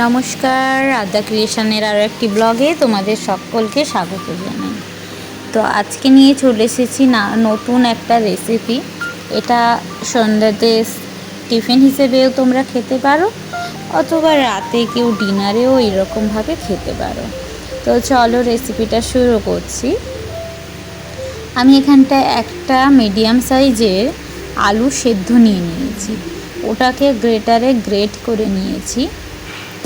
নমস্কার, আদ্যা ক্রিয়েশনের আরও একটি ব্লগে তোমাদের সকলকে স্বাগত জানাই। তো আজকে নিয়ে চলে এসেছি না, নতুন একটা রেসিপি এটা সন্ধ্যাতে টিফিন হিসেবেও তোমরা খেতে পারো, অথবা রাতে কেউ ডিনারেও এরকমভাবে খেতে পারো। তো চলো রেসিপিটা শুরু করছি। আমি এখানটায় একটা মিডিয়াম সাইজের আলু সেদ্ধ নিয়ে নিয়েছি। ওটাকে গ্রেটারে গ্রেট করে নিয়েছি।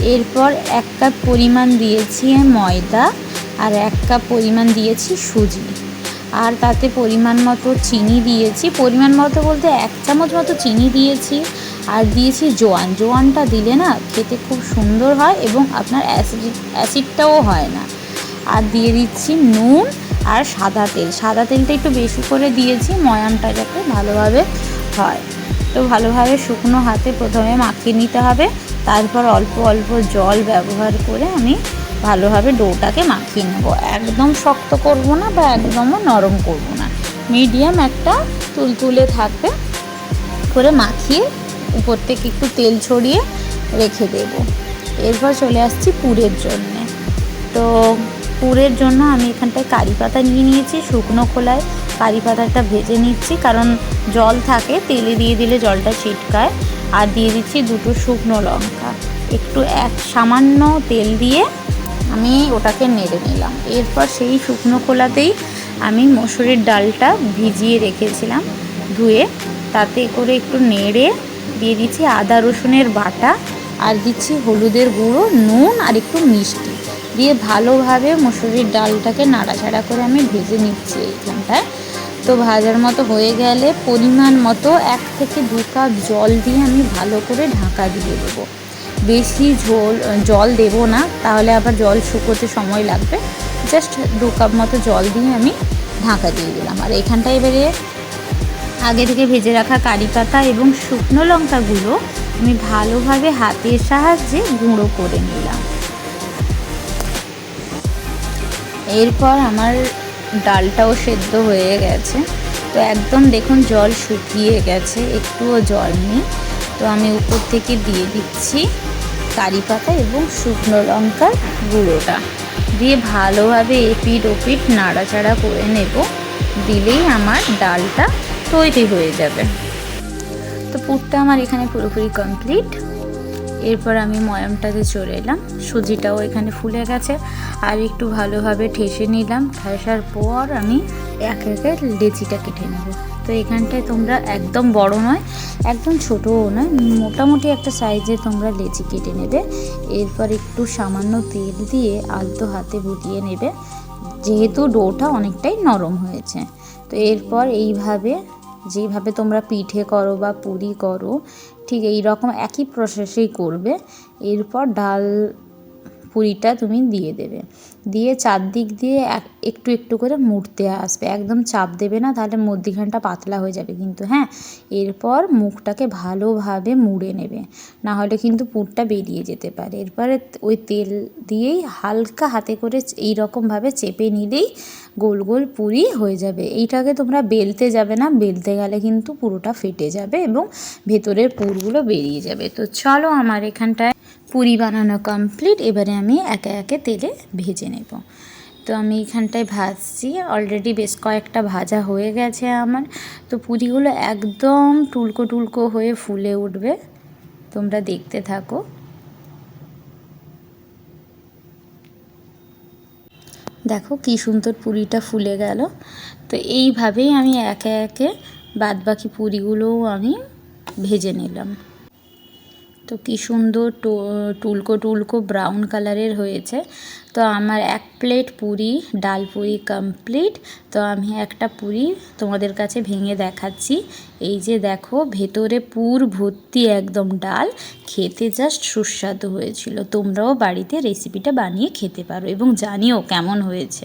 এরপর এক কাপ পরিমাণ দিয়েছি ময়দা আর এক কাপ পরিমাণ দিয়েছি সুজি। আর তাতে পরিমাণ মতো চিনি দিয়েছি। পরিমাণ মতো বলতে এক চামচ মতো চিনি দিয়েছি আর দিয়েছি জোয়ান। জোয়ানটা দিলে না খেতে খুব সুন্দর হয় এবং আপনার অ্যাসিড, অ্যাসিডটাও হয় না। আর দিয়ে দিচ্ছি নুন আর সাদা তেল। সাদা তেলটা একটু বেশি করে দিয়েছি ময়ামটা যাতে ভালোভাবে হয়। তো ভালোভাবে শুকনো হাতে প্রথমে মাখিয়ে নিতে হবে। তারপর অল্প অল্প জল ব্যবহার করে আমি ভালোভাবে ডোটাকে মাখিয়ে নেব। একদম শক্ত করব না বা একদমও নরম করব না। মিডিয়াম একটা তুলতুলে থাকবে করে মাখিয়ে উপর থেকে একটু তেল ছড়িয়ে রেখে দেব। এরপর চলে আসছি পুরের জন্যে। তো পুরের জন্য আমি এখানটায় কারি পাতা নিয়ে নিয়েছি, শুকনো খোলায় কারি পাতাটা ভেজে নিচ্ছি, কারণ জল থাকে, তেলে দিয়ে দিলে জলটা ছিটকায়। আর দিয়ে দিচ্ছি দুটো শুকনো লঙ্কা। একটু এক সামান্য তেল দিয়ে আমি ওটাকে নেড়ে নিলাম। এরপর সেই শুকনো খোলাতেই আমি মসুরির ডালটা ভিজিয়ে রেখেছিলাম ধুয়ে। তাতে করে একটু নেড়ে দিয়ে দিচ্ছি আদা রসুনের বাটা আর দিচ্ছি হলুদের গুঁড়ো, নুন আর একটু মিষ্টি। দিয়ে ভালোভাবে মসুরির ডালটাকে নাড়াচাড়া করে আমি ভেজে নিচ্ছি এইখানটায় তো ভাজার মতো হয়ে গেলে পরিমাণ মতো এক থেকে দু কাপ জল দিয়ে আমি ভালো করে ঢাকা দিয়ে দেবো। বেশি ঝোল, জল দেব না, তাহলে আবার জল শুকোতে সময় লাগবে। জাস্ট দু কাপ মতো জল দিয়ে আমি ঢাকা দিয়ে দিলাম। আর এখানটায় এবারে আগে থেকে ভেজে রাখা কারি পাতা এবং শুকনো লঙ্কাগুলো আমি ভালোভাবে হাতের সাহায্যে গুঁড়ো করে নিলাম। এরপর আমার ডালটাও সেদ্ধ হয়ে গেছে। তো একদম দেখুন জল শুকিয়ে গেছে, একটুও জল নেই। তো আমি উপর থেকে দিয়ে দিচ্ছি কারি পাতা এবং শুকনো লঙ্কার গুঁড়োটা। দিয়ে ভালোভাবে এপিট ওপিট নাড়াচাড়া করে নেব, দিলেই আমার ডালটা তৈরি হয়ে যাবে। তো পুরটা আমার এখানে পুরোপুরি কমপ্লিট এরপর আমি ময়ামটাতে চলে এলাম। সুজিটাও এখানে ফুলে গেছে। আর একটু ভালোভাবে ঠেসে নিলাম। ঠেসার পর আমি এক একে লেচিটা কেটে নেব। তো এখানটায় তোমরা একদম বড় নয়, একদম ছোটও নয়, মোটামুটি একটা সাইজে তোমরা লেচি কেটে নেবে। এরপর একটু সামান্য তেল দিয়ে আলতো হাতে বুটিয়ে নেবে। যেহেতু ডোটা অনেকটাই নরম হয়েছে। তো এরপর এইভাবে যেভাবে তোমরা পিঠে করো বা পুরি করো, ঠিক এই রকম একই প্রসেসেই করবে। এরপর ডাল পুরিটা তুমি দিয়ে দেবে। দিয়ে চারদিক দিয়ে একটু একটু করে মুড়তে আসবে। একদম চাপ দেবে না, তাহলে মধ্যিখানটা পাতলা হয়ে যাবে কিন্তু হ্যাঁ? এরপর মুখটাকে ভালোভাবে মুড়ে নেবে। না হলে কিন্তু পুরটা বেরিয়ে যেতে পারে। এরপরে ওই তেল দিয়েই হালকা হাতে করে এই রকমভাবে চেপে নিলেই গোল গোল পুরি হয়ে যাবে। এইটাকে তোমরা বেলতে যাবে না, বেলতে গেলে কিন্তু পুরোটা ফেটে যাবে এবং ভেতরের পুরগুলো বেরিয়ে যাবে। তো চলো আমার এখানটায় পুরি বানানো কমপ্লিট এবারে আমি একে একে তেলে ভেজে নেব। তো আমি এখানটায় ভাজছি অলরেডি বেশ কয়েকটা ভাজা হয়ে গেছে আমার। তো পুরিগুলো একদম টুলকো টুলকো হয়ে ফুলে উঠবে। তোমরা দেখতে থাকো। দেখো কি সুন্দর পুরিটা ফুলে গেল। তো এইভাবেই আমি একে একে বাদবাকি পুরিগুলোও আমি ভেজে নিলাম। তো কী সুন্দর টুলকো টুলকো ব্রাউন কালারের হয়েছে। তো আমার এক প্লেট পুরি, ডাল পুরি কমপ্লিট তো আমি একটা পুরি তোমাদের কাছে ভেঙে দেখাচ্ছি। এই যে দেখো, ভেতরে পুর ভর্তি একদম ডাল। খেতে জাস্ট সুস্বাদু হয়েছিল। তোমরাও বাড়িতে রেসিপিটা বানিয়ে খেতে পারো এবং জানিও কেমন হয়েছে।